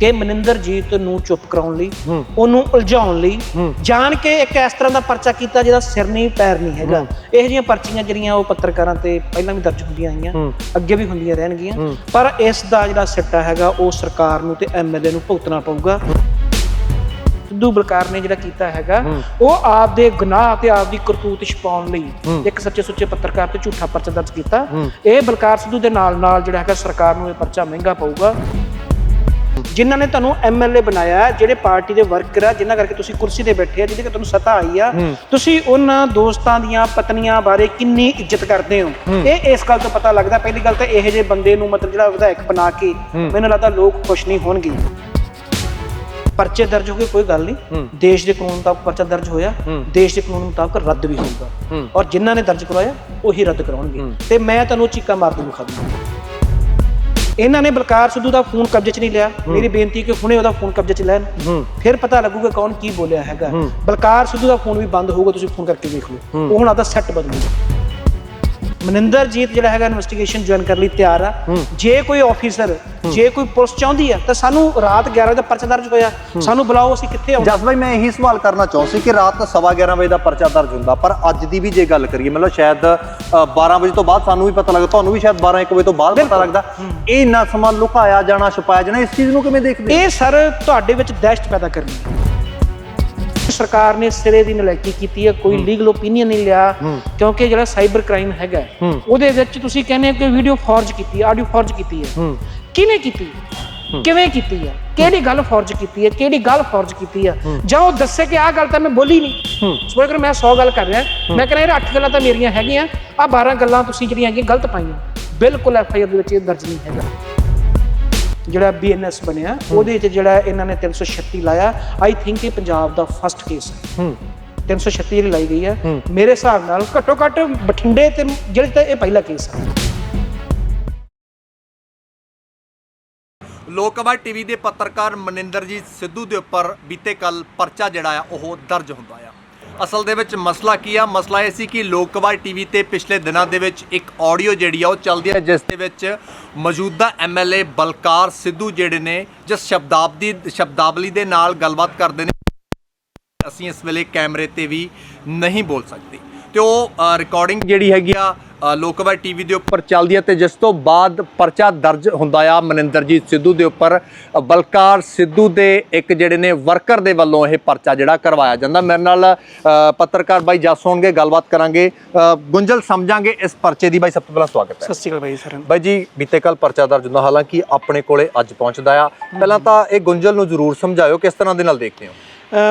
ਕਿ ਮਨਿੰਦਰਜੀਤ ਨੂੰ ਚੁੱਪ ਕਰਾਉਣ ਲਈ। ਉਹਨੂੰ ਉਲਝਾਉਣ ਲਈ। ਜਾਣ ਕੇ ਇੱਕ ਇਸ ਤਰ੍ਹਾਂ ਦਾ ਪਰਚਾ ਕੀਤਾ ਜਿਹਦਾ ਸਿਰ ਨਹੀਂ ਪੈਰ ਨਹੀਂ ਹੈਗਾ ਇਹ ਜਿਹੀਆਂ ਪਰਚੀਆਂ ਜਿਹੜੀਆਂ ਉਹ ਪੱਤਰਕਾਰਾਂ ਤੇ ਪਹਿਲਾਂ ਵੀ ਦਰਜ ਹੁੰਦੀਆਂ ਆਈਆਂ। ਅੱਗੇ ਵੀ ਹੁੰਦੀਆਂ ਰਹਿਣਗੀਆਂ। ਪਰ ਇਸ ਦਾ ਜਿਹੜਾ ਸਿੱਟਾ ਹੈਗਾ ਉਹ ਸਰਕਾਰ ਨੂੰ ਤੇ ਐਮਐਲਏ ਨੂੰ ਭੁਗਤਣਾ ਪਊਗਾ ਸਿੱਧੂ ਬਲਕਾਰ ਨੇ ਜਿਹੜਾ ਕੀਤਾ ਹੈਗਾ। ਉਹ ਆਪਦੇ ਗੁਨਾਹ ਤੇ ਆਪਦੀ ਕਰਤੂਤ ਛਪਾਉਣ ਲਈ। ਇੱਕ ਸੱਚੇ ਸੁੱਚੇ ਪੱਤਰਕਾਰ ਤੇ ਝੂਠਾ ਪਰਚਾ ਦਰਜ ਕੀਤਾ। ਇਹ ਬਲਕਾਰ ਸਿੱਧੂ ਦੇ ਨਾਲ ਨਾਲ ਜਿਹੜਾ ਹੈਗਾ ਸਰਕਾਰ ਨੂੰ ਇਹ ਪਰਚਾ ਮਹਿੰਗਾ ਪਊਗਾ ਜਿਨ੍ਹਾਂ ਨੇ ਤੁਹਾਨੂੰ ਐਮਐਲਏ ਬਣਾਇਆ ਹੈ, ਜਿਹੜੇ ਪਾਰਟੀ ਦੇ ਵਰਕਰ ਆ ਜਿਨ੍ਹਾਂ ਕਰਕੇ ਤੁਸੀਂ ਕੁਰਸੀ ਤੇ ਬੈਠੇ ਆ ਜਿਹਦੇ ਕਰਕੇ ਤੁਹਾਨੂੰ ਸੱਤਾ ਆਈ ਆ। ਤੁਸੀਂ ਉਹਨਾਂ ਦੋਸਤਾਂ ਦੀਆਂ ਪਤਨੀਆਂ ਬਾਰੇ ਕਿੰਨੀ ਇੱਜ਼ਤ ਕਰਦੇ ਹੋ ਇਹ ਇਸ ਗੱਲ ਤੋਂ ਪਤਾ ਲੱਗਦਾ ਪਹਿਲੀ ਗੱਲ ਤਾਂ ਇਹੋ ਜਿਹੇ ਬੰਦੇ ਨੂੰ ਮਤਲਬ ਜਿਹੜਾ ਵਿਧਾਇਕ ਬਣਾ ਕੇ ਮੈਨੂੰ ਲੱਗਦਾ ਲੋਕ ਖੁਸ਼ ਨਹੀਂ ਹੋਣਗੇ ਪਰਚੇ ਦਰਜ ਹੋ ਗਏ ਕੋਈ ਗੱਲ। ਨਹੀਂ ਦੇਸ਼ ਦੇ ਕਾਨੂੰਨ ਮੁਤਾਬਕ ਪਰਚਾ ਦਰਜ ਹੋਇਆ। ਦੇਸ਼ ਦੇ ਕਾਨੂੰਨ ਮੁਤਾਬਕ ਰੱਦ ਵੀ ਹੋਊਗਾ। ਔਰ ਜਿਨ੍ਹਾਂ ਨੇ ਦਰਜ ਕਰਵਾਇਆ ਉਹੀ ਰੱਦ ਕਰਾਉਣਗੇ। ਤੇ ਮੈਂ ਤੁਹਾਨੂੰ ਚੀਕਾ ਮਾਰਦੇ ਵਿਖਾ ਦੂੰਗਾ ਇਹਨਾਂ ਨੇ ਬਲਕਾਰ ਸਿੱਧੂ ਦਾ ਫੋਨ ਕਬਜ਼ੇ 'ਚ ਨਹੀਂ ਲਿਆ। ਮੇਰੀ ਬੇਨਤੀ ਕਿ ਹੁਣੇ ਉਹਦਾ ਫੋਨ ਕਬਜ਼ੇ 'ਚ ਲੈਣ। ਫਿਰ ਪਤਾ ਲੱਗੂਗਾ ਕੌਣ ਕੀ ਬੋਲਿਆ ਹੈਗਾ। ਬਲਕਾਰ ਸਿੱਧੂ ਦਾ ਫੋਨ ਵੀ ਬੰਦ ਹੋਊਗਾ ਤੁਸੀਂ ਫੋਨ ਕਰਕੇ ਵੇਖ ਲਓ। ਉਹ ਹੁਣ ਆਦਾ ਸੈੱਟ ਬਦਲੂਗਾ। ਮਨਿੰਦਰਜੀਤ ਜਿਹੜਾ ਹੈਗਾ ਇਨਵੈਸਟੀਗੇਸ਼ਨ ਜੁਆਇਨ ਕਰਨ ਲਈ ਤਿਆਰ ਆ। ਜੇ ਕੋਈ ਆਫੀਸਰ ਜੇ ਕੋਈ ਪੁਲਿਸ ਚਾਹੁੰਦੀ ਆ ਤਾਂ ਸਾਨੂੰ ਰਾਤ 11 ਵਜੇ ਦਾ ਪਰਚਾ ਦਰਜ ਹੋਇਆ। ਸਾਨੂੰ ਬੁਲਾਓ ਅਸੀਂ ਕਿੱਥੇ ਆਉਣਾ? ਜਸ ਭਾਈ ਮੈਂ ਇਹੀ ਸਵਾਲ ਕਰਨਾ ਚਾਹੁੰਦਾ ਸੀ ਕਿ ਰਾਤ ਸਵਾ 11 ਵਜੇ ਦਾ ਪਰਚਾ ਦਰਜ ਹੁੰਦਾ ਪਰ ਅੱਜ ਦੀ ਵੀ ਜੇ ਗੱਲ ਕਰੀਏ ਮਤਲਬ ਸ਼ਾਇਦ ਅ, 12 ਵਜੇ ਤੋਂ ਬਾਅਦ ਸਾਨੂੰ ਵੀ ਪਤਾ ਲੱਗਦਾ ਤੁਹਾਨੂੰ ਵੀ ਸ਼ਾਇਦ 12 1 ਵਜੇ ਤੋਂ ਬਾਅਦ ਪਤਾ। ਲੱਗਦਾ। ਇਹ ਇੰਨਾ ਸਮਾਂ ਲੁਕਾਇਆ ਜਾਣਾ ਛੁਪਾਇਆ ਜਾਣਾ ਇਸ ਚੀਜ਼ ਨੂੰ ਕਿਵੇਂ ਦੇਖਦੇ? ਇਹ ਸਰ ਤੁਹਾਡੇ ਵਿੱਚ ਦਹਿਸ਼ਤ ਪੈਦਾ ਕਰਨੀ ਸਰਕਾਰ ਨੇ ਸਿਰੇ ਦੀ ਨਲਾਇਕੀ ਕੀਤੀ ਹੈ ਕੋਈ ਲੀਗਲ ਓਪੀਨੀਅਨ ਨਹੀਂ ਲਿਆ। ਕਿਉਂਕਿ ਜਿਹੜਾ ਸਾਈਬਰ ਕ੍ਰਾਈਮ ਹੈਗਾ। ਉਹਦੇ ਵਿੱਚ ਤੁਸੀਂ ਕਹਿੰਦੇ ਕਿ ਵੀਡੀਓ ਫੋਰਜ ਕੀਤੀ ਆਡੀਓ ਫੋਰਜ ਕੀਤੀ ਹੈ। ਕਿਹਨੇ ਕੀਤੀ ਕਿਵੇਂ ਕੀਤੀ ਹੈ? ਕਿਹੜੀ ਗੱਲ ਫੋਰਜ ਕੀਤੀ ਹੈ? ਕਿਹੜੀ ਗੱਲ ਫੋਰਜ ਕੀਤੀ ਹੈ? ਜਾਂ ਉਹ ਦੱਸੇ ਕਿ ਆਹ ਗੱਲ ਤਾਂ ਮੈਂ ਬੋਲੀ ਨਹੀਂ। ਸਪੋਜ਼ ਕਰੋ ਮੈਂ 100 ਗੱਲ ਕਰ ਰਿਹਾ ਮੈਂ ਕਹਿੰਦਾ ਇਹ 8 ਗੱਲਾਂ ਤਾਂ ਮੇਰੀਆਂ ਹੈਗੀਆਂ ਆ 12 ਗੱਲਾਂ ਤੁਸੀਂ ਜਿਹੜੀਆਂ ਹੈਗੀਆਂ ਗਲਤ ਪਾਈਆਂ। ਬਿਲਕੁਲ ਐਫ ਆਈ ਆਰ ਦੇ ਵਿੱਚ ਇਹ ਦਰਜ ਨਹੀਂ ਹੈਗਾ। ਜਿਹੜਾ ਬੀਐਨਐਸ ਬਣਿਆ ਉਹਦੇ ਵਿੱਚ ਜਿਹੜਾ ਇਹਨਾਂ ਨੇ 336 ਲਾਇਆ ਆਈ ਥਿੰਕ ਇਹ ਪੰਜਾਬ ਦਾ ਫਸਟ ਕੇਸ ਹੈ। ਹੂੰ। 336 ਜਿਹੜੀ ਲਾਈ ਗਈ ਹੈ। ਮੇਰੇ ਹਿਸਾਬ ਨਾਲ ਘੱਟੋ ਘੱਟ ਬਠਿੰਡੇ ਤੇ ਜਿਹੜੇ ਤਾਂ ਇਹ ਪਹਿਲਾ ਕੇਸ ਹੈ ਲੋਕਵਾਈ ਟੀਵੀ ਦੇ ਪੱਤਰਕਾਰ ਮਨਿੰਦਰਜੀਤ ਸਿੱਧੂ ਦੇ ਉੱਪਰ ਬੀਤੇ ਕੱਲ ਪਰਚਾ ਜਿਹੜਾ ਆ ਉਹ ਦਰਜ ਹੁੰਦਾ ਆ। ਅਸਲ ਦੇ ਵਿੱਚ ਮਸਲਾ ਕੀ ਆ? ਮਸਲਾ ਇਹ ਸੀ ਕਿ ਲੋਕਵਾਈ ਟੀਵੀ ਤੇ ਪਿਛਲੇ ਦਿਨਾਂ ਦੇ ਵਿੱਚ ਇੱਕ ਆਡੀਓ ਜਿਹੜੀ ਆ, ਉਹ ਚੱਲਦੀ ਹੈ ਜਿਸ ਦੇ ਵਿੱਚ ਮੌਜੂਦਾ ਐਮਐਲਏ ਬਲਕਾਰ ਸਿੱਧੂ ਜਿਹੜੇ ਨੇ, ਜਿਸ ਸ਼ਬਦਾਵਲੀ ਸ਼ਬਦਾਵਲੀ ਦੇ ਨਾਲ ਗੱਲਬਾਤ ਕਰਦੇ ਨੇ, ਅਸੀਂ ਇਸ ਵੇਲੇ ਕੈਮਰੇ ਤੇ ਵੀ ਨਹੀਂ ਬੋਲ ਸਕਦੇ। ਤੇ ਉਹ ਰਿਕਾਰਡਿੰਗ ਜਿਹੜੀ ਹੈਗੀ ਆ ਲੋਕਵਾਈ ਟੀਵੀ ਦੇ ਉੱਪਰ ਚੱਲਦੀ ਹੈ ਤੇ ਜਿਸ ਤੋਂ ਬਾਅਦ ਪਰਚਾ ਦਰਜ ਹੁੰਦਾ ਆ ਮਨਿੰਦਰਜੀਤ ਸਿੱਧੂ ਦੇ ਉੱਪਰ। ਬਲਕਾਰ ਸਿੱਧੂ ਦੇ ਇੱਕ ਜਿਹੜੇ ਨੇ ਵਰਕਰ ਦੇ ਵੱਲੋਂ ਇਹ ਪਰਚਾ ਜਿਹੜਾ ਕਰਵਾਇਆ ਜਾਂਦਾ। ਮੇਰੇ ਨਾਲ ਪੱਤਰਕਾਰ ਬਾਈ ਜੱਸ ਹੋਣਗੇ ਗੱਲਬਾਤ ਕਰਾਂਗੇ। ਗੁੰਝਲ ਸਮਝਾਂਗੇ ਇਸ ਪਰਚੇ ਦੀ। ਬਾਈ ਸਭ ਤੋਂ ਪਹਿਲਾਂ ਸਵਾਗਤ ਹੈ। ਸਤਿ ਸ਼੍ਰੀ ਅਕਾਲ ਭਾਈ ਸਰ ਬਾਈ ਜੀ ਬੀਤੇ ਕੱਲ ਪਰਚਾ ਦਰਜ ਹੁੰਦਾ ਹਾਲਾਂਕਿ ਆਪਣੇ ਕੋਲੇ ਅੱਜ ਪਹੁੰਚਦਾ ਆ। ਪਹਿਲਾਂ ਤਾਂ ਇਹ ਗੁੰਝਲ ਨੂੰ ਜ਼ਰੂਰ ਸਮਝਾਇਓ ਕਿਸ ਤਰ੍ਹਾਂ ਦੇ ਨਾਲ ਦੇਖਦੇ ਹੋ?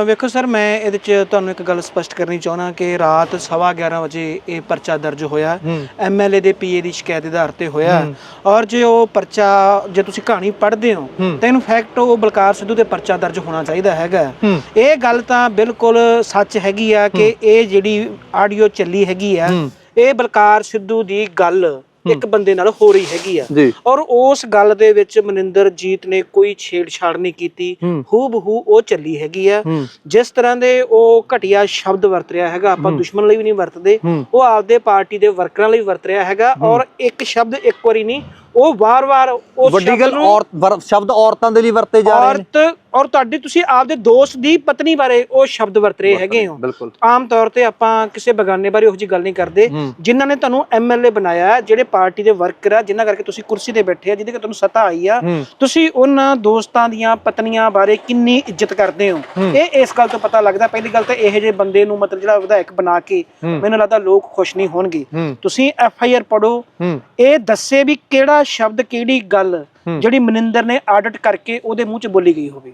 ਵੇਖੋ ਸਰ ਮੈਂ ਇਹਦੇ ਚ ਤੁਹਾਨੂੰ ਇੱਕ ਗੱਲ ਸਪਸ਼ਟ ਕਰਨੀ ਚਾਹੁੰਦਾ ਕਿ ਰਾਤ 11:30 ਵਜੇ ਇਹ ਪਰਚਾ ਦਰਜ ਹੋਇਆ। ਐਮਐਲਏ ਦੇ ਪੀਏ ਦੀ ਸ਼ਿਕਾਇਤ ਦੇ ਆਧਾਰ ਤੇ ਹੋਇਆ ਔਰ ਜੇ ਉਹ ਪਰਚਾ ਜੇ ਤੁਸੀਂ ਕਹਾਣੀ ਪੜ੍ਹਦੇ ਹੋ। ਤਾਂ ਇਨ ਫੈਕਟ ਉਹ ਬਲਕਾਰ ਸਿੱਧੂ ਤੇ ਪਰਚਾ ਦਰਜ ਹੋਣਾ ਚਾਹੀਦਾ ਹੈਗਾ। ਇਹ ਗੱਲ ਤਾਂ ਬਿਲਕੁਲ ਸੱਚ ਹੈਗੀ ਆ ਕਿ ਇਹ ਜਿਹੜੀ ਆਡੀਓ ਚੱਲੀ ਹੈਗੀ ਆ। ਇਹ ਬਲਕਾਰ ਸਿੱਧੂ ਦੀ ਗੱਲ ਇੱਕ ਬੰਦੇ ਨਾਲ ਹੋ ਰਹੀ ਹੈਗੀ ਆ। ਔਰ ਉਸ ਗੱਲ ਦੇ ਵਿੱਚ ਮਨਿੰਦਰਜੀਤ ਨੇ ਕੋਈ ਛੇੜਛਾੜ ਨਹੀਂ ਕੀਤੀ। ਹੂੰ। ਹੂ ਉਹ ਚੱਲੀ ਹੈਗੀ ਆ। ਜਿਸ ਤਰ੍ਹਾਂ ਦੇ ਉਹ ਘਟੀਆ ਸ਼ਬਦ ਵਰਤ ਰਿਹਾ ਹੈਗਾ ਆਪਾਂ ਦੁਸ਼ਮਣ ਲਈ ਵੀ ਨਹੀਂ ਵਰਤਦੇ। ਉਹ ਆਪਦੇ ਪਾਰਟੀ ਦੇ ਵਰਕਰਾਂ ਲਈ ਵਰਤ ਰਿਹਾ ਹੈਗਾ। ਔਰ ਇੱਕ ਸ਼ਬਦ ਇੱਕ ਵਾਰੀ ਨਹੀਂ ਉਹ ਵਾਰ-ਵਾਰ ਉਸ ਵੱਡੀ ਗੱਲ ਔਰਤ ਵਰ- ਸ਼ਬਦ ਔਰਤਾਂ ਦੇ ਲਈ ਵਰਤੇ ਜਾ ਰਹੇ ਨੇ। ਔਰਤ ਔਰ ਤੁਹਾਡੀ ਤੁਸੀਂ ਆਪਦੇ ਦੋਸਤ ਦੀ ਪਤਨੀ ਬਾਰੇ ਉਹ ਸ਼ਬਦ ਵਰਤ ਰਹੇ ਹੈਗੇ ਹੋ। ਬਿਲਕੁਲ। ਆਮ ਤੌਰ ਤੇ ਆਪਾਂ ਕਿਸੇ ਬਗਾਨੇ ਬਾਰੇ ਉਹ ਜੀ ਗੱਲ ਨਹੀਂ ਕਰਦੇ। ਹੂੰ। ਜਿਨ੍ਹਾਂ ਨੇ ਤੁਹਾਨੂੰ ਐਮਐਲਏ ਬਣਾਇਆ ਹੈ, ਜਿਹੜੇ ਪਾਰਟੀ ਦੇ ਵਰਕਰ ਆ ਜਿਨ੍ਹਾਂ ਕਰਕੇ ਤੁਸੀਂ ਕੁਰਸੀ ਤੇ ਬੈਠੇ ਆ ਜਿਹਦੇ ਕਰਕੇ ਤੁਹਾਨੂੰ ਸੱਤਾ ਆਈ ਆ ਹੂੰ। ਤੁਸੀਂ ਉਹਨਾਂ ਦੋਸਤਾਂ ਦੀਆਂ ਪਤਨੀਆਂ ਬਾਰੇ ਕਿੰਨੀ ਇੱਜ਼ਤ ਕਰਦੇ ਹੋ? ਇਹ ਇਸ ਗੱਲ ਤੋਂ ਪਤਾ ਲੱਗਦਾ ਪਹਿਲੀ ਗੱਲ ਤਾਂ ਇਹੋ ਜਿਹੇ ਬੰਦੇ ਨੂੰ ਮਤਲਬ ਜਿਹੜਾ ਵਿਧਾਇਕ ਬਣਾ ਕੇ ਮੈਨੂੰ ਲੱਗਦਾ ਲੋਕ ਖੁਸ਼ ਨਹੀਂ ਹੋਣਗੇ। ਹੂੰ। ਤੁਸੀਂ ਐਫ ਆਈ ਆਰ ਪੜੋ ਹੂੰ। ਇਹ ਦੱਸੇ ਵੀ ਕਿਹੜਾ ਸ਼ਬਦ ਕਿਹੜੀ ਗੱਲ ਜਿਹੜੀ ਮਨਿੰਦਰ ਨੇ ਆਡਿਟ ਕਰਕੇ ਉਹਦੇ ਮੂੰਹ 'ਚ ਬੋਲੀ ਗਈ ਹੋਵੇ?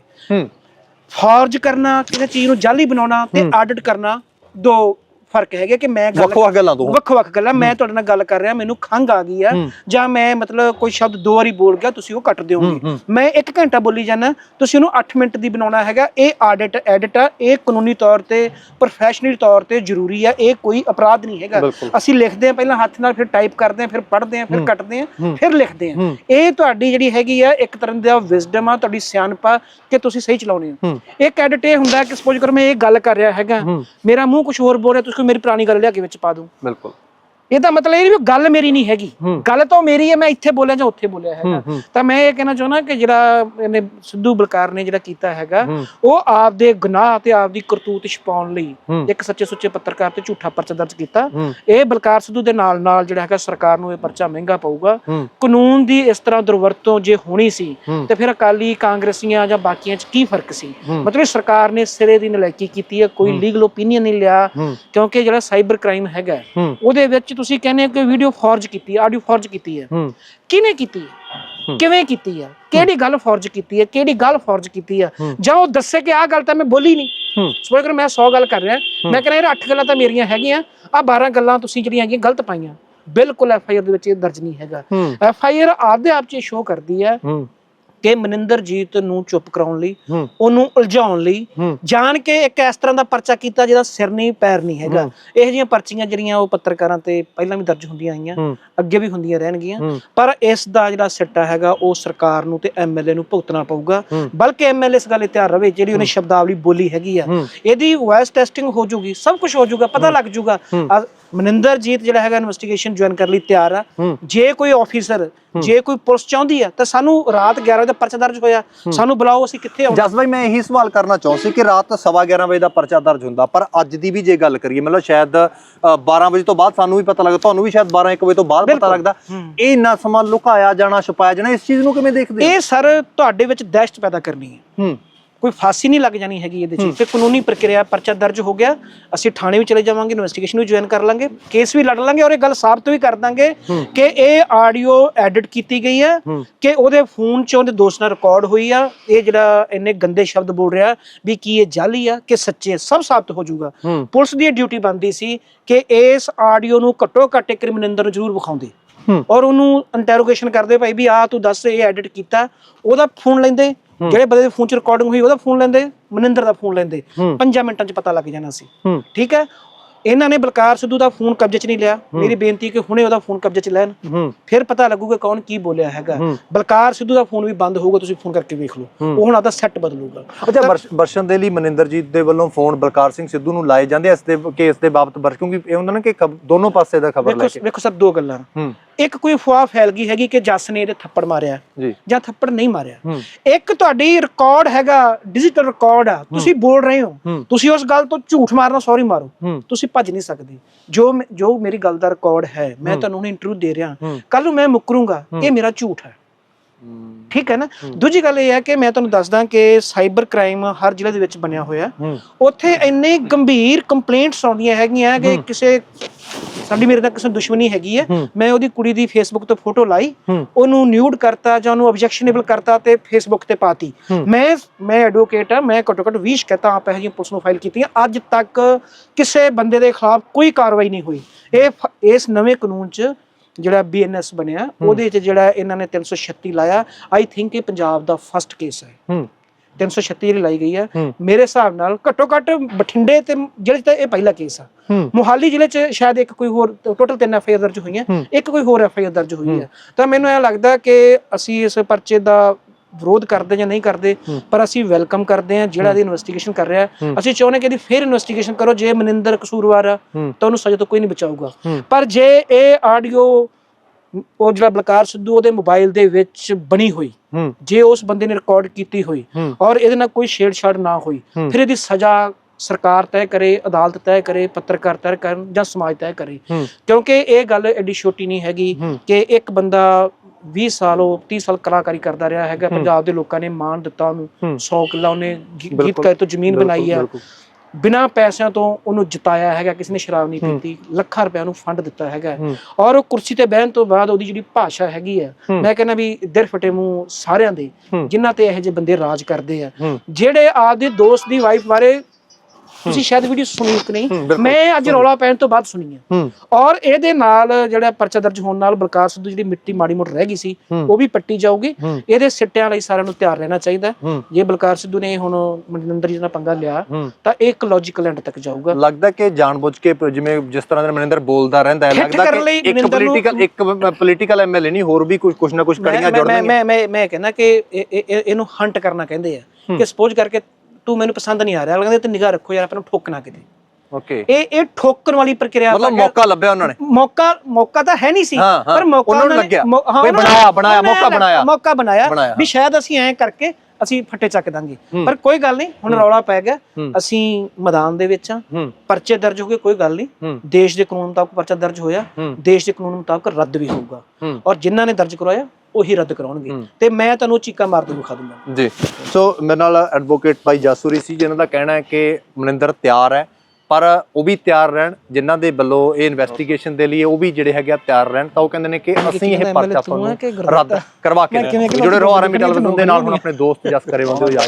ਫਾਰਜ ਕਰਨਾ ਕਿਸੇ ਚੀਜ਼ ਨੂੰ ਜਾਲੀ ਬਣਾਉਣਾ ਤੇ ਆਡਿਟ ਕਰਨਾ ਦੋ ਫ਼ਰਕ ਹੈਗੇ ਕਿ ਮੈਂ ਗੱਲ ਵੱਖੋ ਵੱਖ ਗੱਲਾਂ ਤੋਂ। ਵੱਖ ਵੱਖ ਗੱਲਾਂ ਮੈਂ ਤੁਹਾਡੇ ਨਾਲ ਗੱਲ ਕਰ ਰਿਹਾ ਮੈਨੂੰ ਖੰਗ ਆ ਗਈ ਆ ਜਾਂ ਮੈਂ ਮਤਲਬ ਕੋਈ ਸ਼ਬਦ ਦੋ ਵਾਰੀ ਬੋਲ ਗਿਆ ਤੁਸੀਂ ਉਹ ਕੱਟ ਦਿਓਗੇ। ਮੈਂ 1 ਘੰਟਾ ਬੋਲੀ ਜਾਣਾ ਤੁਸੀਂ ਉਹਨੂੰ 8 ਮਿੰਟ ਦੀ ਬਣਾਉਣਾ ਹੈਗਾ ਇਹ ਆਡਿਟ ਐਡਿਟ ਆ ਇਹ ਕਾਨੂੰਨੀ ਤੌਰ ਤੇ ਪ੍ਰੋਫੈਸ਼ਨਲ ਤੌਰ ਤੇ ਜ਼ਰੂਰੀ ਆ ਇਹ ਕੋਈ ਅਪਰਾਧ ਨਹੀਂ ਹੈਗਾ। ਅਸੀਂ ਲਿਖਦੇ ਆ ਪਹਿਲਾਂ ਹੱਥ ਨਾਲ ਫਿਰ ਟਾਈਪ ਕਰਦੇ ਆ ਫਿਰ ਪੜ੍ਹਦੇ ਆ ਫਿਰ ਕੱਟਦੇ ਆ ਫਿਰ ਲਿਖਦੇ ਆ। ਇਹ ਤੁਹਾਡੀ ਜਿਹੜੀ ਹੈਗੀ ਆ ਇੱਕ ਤਰ੍ਹਾਂ ਦਾ ਵਿਜ਼ਡਮ ਆ ਤੁਹਾਡੀ ਸਿਆਣਪਾ ਕਿ ਤੁਸੀਂ ਸਹੀ ਚਲਾਉਣੇ ਹੋ। ਇੱਕ ਐਡਿਟ ਇਹ ਹੁੰਦਾ ਕਿ ਸਪੋਜ਼ ਕਰੋ ਮੈਂ ਇਹ ਗੱਲ ਕਰ ਰਿਹਾ ਹੈਗਾ ਮੇਰਾ ਮੂੰਹ ਕੁਝ ਹੋਰ ਬੋਲ ਰਿਹਾ ਤੁਸੀਂ ਮੇਰੀ ਪੁਰਾਣੀ ਗੱਲ ਲਿਆ ਕੇ ਵਿੱਚ ਪਾ ਦੂੰ। ਬਿਲਕੁਲ। ਇਹਦਾ ਮਤਲਬ ਇਹ ਨਹੀਂ ਵੀ ਗੱਲ ਮੇਰੀ ਨਹੀਂ ਹੈਗੀ। ਗੱਲ ਤਾਂ ਮੇਰੀ ਹੈ ਮੈਂ ਇੱਥੇ ਬੋਲਿਆ ਜਾਂ ਉੱਥੇ ਬੋਲਿਆ ਹੈਗਾ। ਤਾਂ ਮੈਂ ਇਹ ਕਹਿਣਾ ਚਾਹੁੰਦਾ ਕਿ ਜਿਹੜਾ ਇਹਨੇ ਸਿੱਧੂ ਬਲਕਾਰ ਨੇ ਜਿਹੜਾ ਕੀਤਾ ਹੈਗਾ। ਉਹ ਆਪਦੇ ਗੁਨਾਹ ਤੇ ਆਪਦੀ ਕਰਤੂਤ ਛਪਾਉਣ ਲਈ। ਇੱਕ ਸੱਚੇ ਸੁੱਚੇ ਪੱਤਰਕਾਰ ਤੇ ਝੂਠਾ ਪਰਚਾ ਦਰਜ ਕੀਤਾ। ਇਹ ਬਲਕਾਰ ਸਿੱਧੂ ਦੇ ਨਾਲ ਨਾਲ ਜਿਹੜਾ ਹੈਗਾ ਸਰਕਾਰ ਨੂੰ ਇਹ ਪਰਚਾ ਮਹਿੰਗਾ ਪਊਗਾ। ਕਾਨੂੰਨ ਦੀ ਇਸ ਤਰ੍ਹਾਂ ਦੁਰਵਰਤੋਂ ਜੇ ਹੋਣੀ ਸੀ। ਤੇ ਫਿਰ ਅਕਾਲੀ ਕਾਂਗਰਸੀਆਂ ਜਾਂ ਬਾਕੀਆਂ 'ਚ ਕੀ ਫ਼ਰਕ ਸੀ। ਮਤਲਬ ਸਰਕਾਰ ਨੇ ਸਿਰੇ ਦੀ ਨਲਾਇਕੀ ਕੀਤੀ ਹੈ ਕੋਈ ਲੀਗਲ ਓਪੀਨੀਅਨ ਨਹੀਂ ਲਿਆ। ਕਿਉਂਕਿ ਜਿਹੜਾ ਸਾਈਬਰ ਕ੍ਰਾਈਮ ਹੈਗਾ। ਉਹਦੇ ਵਿੱਚ ਤੁਸੀਂ ਕਹਿੰਦੇ ਹੋ ਕਿ ਵੀਡੀਓ ਫੋਰਜ ਕੀਤੀ ਹੈ ਆਡੀਓ ਫੋਰਜ ਕੀਤੀ ਹੈ। ਹੂੰ। ਕਿਹਨੇ ਕੀਤੀ ਹੈ? ਕਿਵੇਂ ਕੀਤੀ ਹੈ? ਕਿਹੜੀ ਗੱਲ ਫੋਰਜ ਕੀਤੀ ਹੈ? ਕਿਹੜੀ ਗੱਲ ਫੋਰਜ ਕੀਤੀ ਹੈ? ਜਾਂ ਉਹ ਦੱਸੇ ਕਿ ਆਹ ਗੱਲ ਤਾਂ ਮੈਂ ਬੋਲੀ ਨਹੀਂ। ਹੂੰ। ਸਪੋਜ਼ ਕਰੋ ਮੈਂ 100 ਗੱਲ ਕਰ ਰਿਹਾ ਮੈਂ ਕਹਿੰਦਾ ਯਾਰ 8 ਗੱਲਾਂ ਤਾਂ ਮੇਰੀਆਂ ਹੈਗੀਆਂ। ਆ 12 ਗੱਲਾਂ ਤੁਸੀਂ ਜਿਹੜੀਆਂ ਹੈਗੀਆਂ ਗਲਤ ਪਾਈਆਂ। ਬਿਲਕੁਲ ਐਫ ਆਈ ਆਰ ਦੇ ਵਿੱਚ ਇਹ ਦਰਜ ਨਹੀਂ ਹੈਗਾ। ਐਫ ਆਈ ਆਰ ਆਪਦੇ ਆਪ 'ਚ ਸ਼ੋਅ ਕਰਦੀ ਹੂੰ। ਕਿ ਮਨਿੰਦਰਜੀਤ ਨੂੰ ਚੁੱਪ ਕਰਾਉਣ ਲਈ। ਉਹਨੂੰ ਉਲਝਾਉਣ ਲਈ। ਜਾਣ ਕੇ ਇੱਕ ਇਸ ਤਰ੍ਹਾਂ ਦਾ ਪਰਚਾ ਕੀਤਾ ਜਿਹਦਾ ਸਿਰ ਨਹੀਂ ਪੈਰ ਨਹੀਂ ਹੈਗਾ ਇਹ ਜਿਹੀਆਂ ਪਰਚੀਆਂ ਜਿਹੜੀਆਂ ਉਹ ਪੱਤਰਕਾਰਾਂ ਤੇ ਪਹਿਲਾਂ ਵੀ ਦਰਜ ਹੁੰਦੀਆਂ ਆਈਆਂ। ਅੱਗੇ ਵੀ ਹੁੰਦੀਆਂ ਰਹਿਣਗੀਆਂ। ਪਰ ਇਸ ਦਾ ਜਿਹੜਾ ਸਿੱਟਾ ਹੈਗਾ ਉਹ ਸਰਕਾਰ ਨੂੰ ਤੇ ਐਮਐਲਏ ਨੂੰ ਭੁਗਤਣਾ ਪਊਗਾ। ਬਲਕਿ ਐਮਐਲਏ ਇਸ ਗੱਲ ਧਿਆਨ ਰਵੇ ਜਿਹੜੀ ਉਹਨੇ ਸ਼ਬਦਾਵਲੀ ਬੋਲੀ ਹੈਗੀ ਆ। ਇਹਦੀ ਵੌਇਸ ਟੈਸਟਿੰਗ ਹੋ ਜੂਗੀ ਸਭ ਕੁਝ ਹੋ ਜੂਗਾ ਪਤਾ ਲੱਗ ਜੂਗਾ ਮਨਿੰਦਰਜੀਤ ਜਿਹੜਾ ਹੈਗਾ ਇਨਵੈਸਟੀਗੇਸ਼ਨ ਜੁਆਇਨ ਕਰਨ ਲਈ ਤਿਆਰ ਆ। ਜੇ ਕੋਈ ਆਫੀਸਰ ਜੇ ਕੋਈ ਪੁਲਿਸ ਚਾਹੁੰਦੀ ਆ ਤਾਂ ਸਾਨੂੰ ਰਾਤ 11 ਵਜੇ ਦਾ ਪਰਚਾ ਦਰਜ ਹੋਇਆ। ਸਾਨੂੰ ਬੁਲਾਓ ਅਸੀਂ ਕਿੱਥੇ ਆਉਣਾ? ਜਸ ਭਾਈ ਮੈਂ ਇਹੀ ਸਵਾਲ ਕਰਨਾ ਚਾਹੁੰਦਾ ਸੀ ਕਿ ਰਾਤ 11:30 ਵਜੇ ਦਾ ਪਰਚਾ ਦਰਜ ਹੁੰਦਾ ਪਰ ਅੱਜ ਦੀ ਵੀ ਜੇ ਗੱਲ ਕਰੀਏ ਮਤਲਬ ਸ਼ਾਇਦ ਅ, 12 ਵਜੇ ਤੋਂ ਬਾਅਦ ਸਾਨੂੰ ਵੀ ਪਤਾ ਲੱਗਦਾ ਤੁਹਾਨੂੰ ਵੀ ਸ਼ਾਇਦ 12 1 ਵਜੇ ਤੋਂ ਬਾਅਦ ਪਤਾ। ਲੱਗਦਾ। ਇਹ ਇੰਨਾ ਸਮਾਂ ਲੁਕਾਇਆ ਜਾਣਾ ਛੁਪਾਇਆ ਜਾਣਾ ਇਸ ਚੀਜ਼ ਨੂੰ ਕਿਵੇਂ ਦੇਖਦੇ ਇਹ ਸਰ ਤੁਹਾਡੇ ਵਿੱਚ ਦਹਿਸ਼ਤ ਪੈਦਾ ਕਰਨੀ ਹੈ। ਹੂੰ। ਕੋਈ ਫਾਂਸੀ ਨਹੀਂ ਲੱਗ ਜਾਣੀ ਹੈਗੀ ਇਹਦੇ 'ਚ। ਤੇ ਕਾਨੂੰਨੀ ਪ੍ਰਕਿਰਿਆ ਪਰਚਾ ਦਰਜ ਹੋ ਗਿਆ। ਅਸੀਂ ਥਾਣੇ ਵੀ ਚਲੇ ਜਾਵਾਂਗੇ ਇਨਵੈਸਟੀਗੇਸ਼ਨ ਵੀ ਜੁਆਇਨ ਕਰ ਲਾਂਗੇ ਕੇਸ ਵੀ ਲੜ ਲਾਂਗੇ ਔਰ ਇਹ ਗੱਲ ਸਾਬਤ ਵੀ ਕਰ ਦਾਂਗੇ ਕਿ ਇਹ ਆਡੀਓ ਐਡਿਟ ਕੀਤੀ ਗਈ ਹੈ ਕਿ ਉਹਦੇ ਫੋਨ 'ਚ ਉਹਦੇ ਦੋਸਤ ਨਾਲ ਰਿਕਾਰਡ ਹੋਈ ਆ। ਇਹ ਜਿਹੜਾ ਇੰਨੇ ਗੰਦੇ ਸ਼ਬਦ ਬੋਲ ਰਿਹਾ ਵੀ ਕੀ ਇਹ ਜਾਲੀ ਆ ਕਿ ਸੱਚੇ ਸਭ ਸਾਬਤ ਹੋ ਜਾਊਗਾ। ਪੁਲਿਸ ਦੀ ਡਿਊਟੀ ਬਣਦੀ ਸੀ ਕਿ ਇਸ ਆਡੀਓ ਨੂੰ ਘੱਟੋ ਘੱਟ ਇੱਕ ਕ੍ਰਿਮੀਨਲ ਨੂੰ ਜ਼ਰੂਰ ਵਿਖਾਉਂਦੇ। ਔਰ ਉਹਨੂੰ ਇੰਟਰੋਗੇਸ਼ਨ ਕਰਦੇ ਭਾਈ ਵੀ ਆ ਤੂੰ ਦੱਸ ਇਹ ਐਡਿਟ ਕੀਤਾ। ਉਹਦਾ ਫੋਨ ਲੈਂਦੇ। ਜਿਹੜੇ ਬੰਦੇ ਦੇ ਫੋਨ 'ਚ ਰਿਕਾਰਡਿੰਗ ਹੋਈ ਉਹਦਾ ਫੋਨ ਲੈਂਦੇ ਮਨਿੰਦਰ ਦਾ ਫੋਨ ਲੈਂਦੇ। ਹੂੰ। 5 ਮਿੰਟਾਂ 'ਚ ਪਤਾ ਲੱਗ ਜਾਣਾ ਸੀ। ਠੀਕ ਹੈ? ਇਹਨਾਂ ਨੇ ਬਲਕਾਰ ਸਿੱਧੂ ਦਾ ਫੋਨ ਕਬਜ਼ੇ 'ਚ ਨਹੀਂ ਲਿਆ। ਮੇਰੀ ਬੇਨਤੀ ਕਿ ਹੁਣੇ ਉਹਦਾ ਫੋਨ ਕਬਜ਼ੇ 'ਚ ਲੈਣ। ਫਿਰ ਪਤਾ ਲੱਗੂਗਾ ਕੌਣ ਕੀ ਬੋਲਿਆ ਹੈਗਾ। ਬਲਕਾਰ ਸਿੱਧੂ ਦਾ ਫੋਨ ਵੀ ਬੰਦ ਹੋਊਗਾ ਤੁਸੀਂ ਫੋਨ ਕਰਕੇ ਵੇਖ ਲਓ। ਉਹ ਹੁਣ ਆਦਾ ਸੈੱਟ ਬਦਲੂਗਾ। ਅੱਛਾ ਬਰਸ਼- ਬਰਸ਼ਨ ਦੇ ਲਈ ਮਨਿੰਦਰਜੀਤ ਦੇ ਵੱਲੋਂ ਫੋਨ ਬਲਕਾਰ ਸਿੰਘ ਸਿੱਧੂ ਨੂੰ ਲਾਏ ਜਾਂਦੇ ਇਸ ਦੇ ਕੇਸ ਦੇ ਬਾਬਤ ਬਰਸ਼ ਕਿਉਂਕਿ ਇਹ ਹੁੰਦਾ ਨਾ ਕਿ ਦੋਨੋਂ ਪਾਸੇ ਦਾ ਖਬਰ ਲੈ ਕੇ। ਵੇਖੋ ਸਰ ਦੋ ਗੱਲਾਂ। ਇੱਕ ਕੋਈ ਅਫਵਾਹ ਫੈਲ ਗਈ ਹੈਗੀ ਕਿ ਜੱਸ ਨੇ ਇਹਦੇ ਥੱਪੜ ਮਾਰਿਆ। ਜੀ। ਥੱਪੜ ਨਹੀਂ ਮਾਰਿਆ। ਇੱਕ ਤੁਹਾਡੀ ਰਿਕਾਰਡ ਹੈਗਾ ਡਿਜੀਟਲ ਰਿਕਾਰਡ ਆ। ਤੁਸੀਂ ਬੋਲ ਰਹੇ ਹੋ। ਤੁਸੀਂ ਉਸ ਗੱਲ ਤੋਂ ਝੂਠ ਮਾਰਨਾ ਸੌਰੀ ਮਾਰੋ। ਤੁਸੀਂ ਭੱਜ ਨਹੀਂ ਸਕਦੇ। ਜੋ ਜੋ ਮੇਰੀ ਗੱਲ ਦਾ ਰਿਕਾਰਡ ਹੈ ਮੈਂ ਤੁਹਾਨੂੰ ਹੁਣ ਇੰਟਰਵਿਊ ਦੇ ਰਿਹਾ। ਕੱਲ ਨੂੰ ਮੈਂ ਮੁਕਰੂੰਗਾ। ਇਹ ਮੇਰਾ ਝੂਠ ਹੈ। ਠੀਕ ਹੈ ਨਾ? ਦੂਜੀ ਗੱਲ ਇਹ ਹੈ ਕਿ ਮੈਂ ਤੁਹਾਨੂੰ ਦੱਸਦਾ ਕਿ ਸਾਈਬਰ ਕ੍ਰਾਈਮ ਹਰ ਜ਼ਿਲ੍ਹੇ ਦੇ ਵਿੱਚ ਬਣਿਆ ਹੋਇਆ ਹੂੰ। ਉੱਥੇ ਇੰਨੇ ਗੰਭੀਰ ਕੰਪਲੇਂਟਸ ਆਉਂਦੀਆਂ ਹੈਗੀਆਂ ਕਿ ਕਿਸੇ ਸਾਡੀ ਮੇਰੇ ਨਾਲ ਕਿਸੇ ਦੁਸ਼ਮਣੀ ਹੈਗੀ ਹੈ। ਮੈਂ ਉਹਦੀ ਕੁੜੀ ਦੀ ਫੇਸਬੁੱਕ ਤੇ ਫੋਟੋ ਲਾਈ। ਉਹਨੂੰ ਨਿਊਡ ਕਰਤਾ ਜਾਂ ਉਹਨੂੰ ਆਬਜੈਕਸ਼ਨੇਬਲ ਕਰਤਾ ਤੇ ਫੇਸਬੁੱਕ ਤੇ ਪਾਤੀ। ਮੈਂ ਮੈਂ ਐਡਵੋਕੇਟ ਆ ਮੈਂ ਘੱਟੋ ਘੱਟ 20 ਸ਼ਿਕਾਇਤਾਂ ਆਪ ਇਹ ਜਿਹੀਆਂ ਪੁਲਿਸ ਨੂੰ ਫਾਈਲ ਕੀਤੀਆਂ। ਅੱਜ ਤੱਕ ਕਿਸੇ ਬੰਦੇ ਦੇ ਖਿਲਾਫ ਕੋਈ ਕਾਰਵਾਈ ਨਹੀਂ ਹੋਈ। ਇਹ ਇਸ ਨਵੇਂ ਕਾਨੂੰਨ 'ਚ ਜਿਹੜਾ ਬੀਐਨਐਸ ਬਣਿਆ ਉਹਦੇ 'ਚ ਜਿਹੜਾ ਇਹਨਾਂ ਨੇ 336 ਲਾਇਆ। ਆਈ ਥਿੰਕ ਇਹ ਪੰਜਾਬ ਦਾ ਫਸਟ ਕੇਸ ਹੂੰ। 336 ਜਿਹੜੀ ਲਾਈ ਗਈ ਹੈ। ਮੇਰੇ ਹਿਸਾਬ ਨਾਲ ਘੱਟੋ ਘੱਟ ਬਠਿੰਡੇ ਤੇ ਜਿਹੜੇ ਤਾਂ ਇਹ ਪਹਿਲਾ ਕੇਸ ਆ ਮੁਹਾਲੀ ਜ਼ਿਲ੍ਹੇ 'ਚ ਸ਼ਾਇਦ ਇੱਕ ਕੋਈ ਹੋਰ ਟੋਟਲ ਤਿੰਨ ਐਫਆਈਆਰ ਦਰਜ ਹੋਈਆਂ। ਇੱਕ ਕੋਈ ਹੋਰ ਐਫਆਈਆਰ ਦਰਜ ਹੋਈ ਹੈ ਤਾਂ ਮੈਨੂੰ ਇਹ ਲੱਗਦਾ ਕਿ ਅਸੀਂ ਇਸ ਪਰਚੇ ਦਾ ਵਿਰੋਧ ਕਰਦੇ ਜਾਂ ਨਹੀਂ ਕਰਦੇ। ਪਰ ਅਸੀਂ ਵੈਲਕਮ ਕਰਦੇ ਹਾਂ ਜਿਹੜਾ ਦੀ ਇਨਵੈਸਟੀਗੇਸ਼ਨ ਕਰ ਰਿਹਾ। ਅਸੀਂ ਚਾਹੁੰਦੇ ਕਿ ਇਹਦੀ ਫੇਰ ਇਨਵੈਸਟੀਗੇਸ਼ਨ ਕਰੋ ਜੇ ਮਨਿੰਦਰ ਕਸੂਰਵਾਰ ਆ ਤਾਂ ਉਹਨੂੰ ਸਜ਼ਾ ਤੋਂ ਕੋਈ ਨਹੀਂ ਬਚਾਊਗਾ। ਪਰ ਜੇ ਇਹ ਆਡੀਓ ਉਹ ਜਿਹੜਾ ਬਲਕਾਰ ਸਿੱਧੂ ਉਹਦੇ ਮੋਬਾਈਲ ਦੇ ਵਿੱਚ ਬਣੀ ਹੋਈ ਜੇ ਉਸ ਬੰਦੇ ਨੇ ਰਿਕਾਰਡ ਕੀਤੀ ਹੋਈ ਔਰ ਇਹਦੇ ਨਾਲ ਕੋਈ ਛੇੜਛਾੜ ਨਾ ਹੋਈ। ਫਿਰ ਇਹਦੀ ਸਜ਼ਾ ਸਰਕਾਰ ਤੈਅ ਕਰੇ ਅਦਾਲਤ ਤੈਅ ਕਰੇ ਪੱਤਰਕਾਰ ਤੈਅ ਕਰਨ ਜਾਂ ਸਮਾਜ ਤੈਅ ਕਰੇ ਕਿਉਂਕਿ ਇਹ ਗੱਲ ਐਡੀ ਛੋਟੀ ਨਹੀਂ ਹੈਗੀ। ਕਿ ਇੱਕ ਬੰਦਾ 20 ਸਾਲ ਉਹ 30 ਸਾਲ ਕਲਾਕਾਰੀ ਕਰਦਾ ਰਿਹਾ ਹੈਗਾ ਪੰਜਾਬ ਦੇ ਲੋਕਾਂ ਨੇ ਮਾਣ ਦਿੱਤਾ ਉਹਨੂੰ ਹੂੰ। 100 ਕਿੱਲਾ ਉਹਨੇ। ਗੀਤਕਾਰ ਤੋਂ ਜ਼ਮੀਨ ਬਣਾਈ ਆ। ਬਿਨਾਂ ਪੈਸਿਆਂ ਤੋਂ ਉਹਨੂੰ ਜਿਤਾਇਆ ਹੈਗਾ ਕਿਸੇ ਨੇ ਸ਼ਰਾਬ ਨਹੀਂ। ਪੀਤੀ ਲੱਖਾਂ ਰੁਪਏ ਨੂੰ ਫੰਡ ਦਿੱਤਾ ਹੈਗਾ ਔਰ ਉਹ ਕੁਰਸੀ ਤੇ ਬਹਿਣ ਤੋਂ ਬਾਅਦ ਉਹਦੀ ਜਿਹੜੀ ਭਾਸ਼ਾ ਹੈਗੀ ਆ ਹੂੰ। ਮੈਂ ਕਹਿੰਦਾ ਵੀ ਦਿਲ ਫਟੇ ਮੂੰਹ ਸਾਰਿਆਂ ਦੇ। ਜਿਨ੍ਹਾਂ ਤੇ ਇਹੋ ਜਿਹੇ ਬੰਦੇ ਰਾਜ ਕਰਦੇ ਆ ਜਿਹੜੇ ਆਪਦੇ ਦੋਸਤ ਦੀ ਵਾਈਫ ਬਾਰੇ ਤੁਸੀਂ ਸ਼ਾਇਦ ਵੀਡੀਓ ਸੁਣੀ ਕਿ ਨਹੀਂ। ਮੈਂ ਅੱਜ ਰੌਲਾ ਪੈਣ ਤੋਂ ਬਾਅਦ ਸੁਣੀ ਹੈ। ਔਰ ਇਹਦੇ ਨਾਲ ਜਿਹੜਾ ਪਰਚਾ ਦਰਜ ਹੋਣ ਨਾਲ ਬਲਕਾਰ ਸਿੱਧੂ ਜਿਹੜੀ ਮਿੱਟੀ ਮਾੜੀ ਮੋਟ ਰਹਿ ਗਈ ਸੀ। ਉਹ ਵੀ ਪੱਟੀ ਜਾਊਗੀ। ਇਹਦੇ ਸਿੱਟਿਆਂ ਲਈ ਸਾਰਿਆਂ ਨੂੰ ਤਿਆਰ ਰਹਿਣਾ ਚਾਹੀਦਾ। ਜੇ ਬਲਕਾਰ ਸਿੱਧੂ ਨੇ ਹੁਣ ਮਨਿੰਦਰ ਜੀ ਨਾਲ ਪੰਗਾ ਲਿਆ ਤਾਂ ਇਹ ਇੱਕ ਲੌਜੀਕਲ ਐਂਡ ਤੱਕ ਜਾਊਗਾ। ਲੱਗਦਾ ਕਿ ਜਾਣਬੁੱਝ ਕੇ ਜਿਵੇਂ ਜਿਸ ਤਰ੍ਹਾਂ ਦਾ ਮਨਿੰਦਰ ਬੋਲਦਾ ਰਹਿੰਦਾ ਹੈ ਲੱਗਦਾ ਕਿ ਇੱਕ ਪੋਲੀਟੀਕਲ ਇੱਕ ਪੋਲੀਟੀਕਲ ਐਮਐਲਏ ਨਹੀਂ ਹੋਰ ਵੀ ਕੁਝ ਕੁਛ ਨਾ ਕੁਝ ਕੜੀਆਂ ਜੁੜਨਗੀਆਂ। ਮੈਂ ਮੈਂ ਮੈਂ ਕਹਿੰਦਾ ਕਿ ਇਹ- ਇਹ- ਇਹ- ਇਹਨੂੰ ਹੰਟ ਕਰਨਾ ਕਹਿੰਦੇ ਆ। ਕਿ ਸਪੋਜ਼ ਕਰਕੇ ਤੂੰ ਮੈਨੂੰ ਪਸੰਦ ਨਹੀਂ ਆ ਰਿਹਾ। ਲੱਗਦਾ ਤੇ ਨਿਗਾਹ ਰੱਖੋ ਯਾਰ ਆਪਾਂ ਨੂੰ ਠੋਕਣਾ ਕਿਤੇ। ਓਕੇ। ਇਹ ਇਹ ਠੋਕਣ ਵਾਲੀ ਪ੍ਰਕਿਰਿਆ ਮਤਲਬ ਮੌਕਾ ਲੱਭਿਆ ਉਹਨਾਂ ਨੇ। ਮੌਕਾ ਮੌਕਾ ਤਾਂ ਹੈ ਨਹੀਂ ਸੀ ਪਰ ਮੌਕਾ ਉਹਨਾਂ ਨੂੰ ਕੋਈ ਬਣਾਇਆ, ਬਣਾਇਆ, ਮੌਕਾ ਬਣਾਇਆ। ਮੌਕਾ ਬਣਾਇਆ ਵੀ ਸ਼ਾਇਦ ਅਸੀਂ ਐਂ ਕਰਕੇ ਅਸੀਂ ਫੱਟੇ ਚੱਕ ਦਾਂਗੇ। ਪਰ ਕੋਈ ਗੱਲ ਨਹੀਂ ਹੁਣ ਰੌਲਾ ਪੈ ਗਿਆ। ਅਸੀਂ ਮੈਦਾਨ ਦੇ ਵਿੱਚ ਆ। ਪਰਚੇ ਦਰਜ ਹੋ ਗਏ ਕੋਈ ਗੱਲ ਨਹੀਂ। ਦੇਸ਼ ਦੇ ਕਾਨੂੰਨ ਮੁਤਾਬਕ ਪਰਚਾ ਦਰਜ ਹੋਇਆ। ਦੇਸ਼ ਦੇ ਕਾਨੂੰਨ ਮੁਤਾਬਕ ਰੱਦ ਵੀ ਹੋਊਗਾ। ਔਰ ਜਿਨ੍ਹਾਂ ਨੇ ਦਰਜ ਕਰਵਾਇਆ ਉਹੀ ਰੱਦ ਕਰਾਉਣਗੇ। ਤੇ ਮੈਂ ਤੁਹਾਨੂੰ ਚੀਕਾ ਮਾਰ ਦੂੰ ਵਿਖਾ ਦੂੰਗਾ ਜੀ। ਸੋ ਮੇਰੇ ਨਾਲ ਐਡਵੋਕੇਟ ਭਾਈ ਜਾਸੂਰੀ ਸੀ ਜਿਨ੍ਹਾਂ ਦਾ ਕਹਿਣਾ ਹੈ ਕਿ ਮਨਿੰਦਰ ਤਿਆਰ ਹੈ ਪਰ ਉਹ ਵੀ ਤਿਆਰ ਰਹਿਣ ਜਿਨ੍ਹਾਂ ਦੇ ਵੱਲੋਂ ਇਹ ਇਨਵੈਸਟੀਗੇਸ਼ਨ ਦੇ ਲਈ ਉਹ ਵੀ ਜਿਹੜੇ ਹੈਗੇ ਤਿਆਰ ਰਹਿਣ ਤਾਂ ਉਹ ਕਹਿੰਦੇ ਨੇ ਕਿ ਅਸੀਂ ਇਹ ਪਰਚਾ ਤੁਹਾਨੂੰ? ਰੱਦ ਕਰਵਾ ਕੇ ਮੈਂ ਕਿਵੇਂ ਦੇਵਾਂਗੇ। ਕਿਵੇਂ ਜੁੜੇ ਰਹੋ ਆਰਐਮੀ ਕਿਵੇਂ ਟੈਲੀਵਿਜ਼ਨ ਦੇ ਨਾਲ ਹੁਣ ਆਪਣੇ ਦੋਸਤ ਜਸ ਕਰੇ ਬੰਦੇ ਹੋ ਜਾ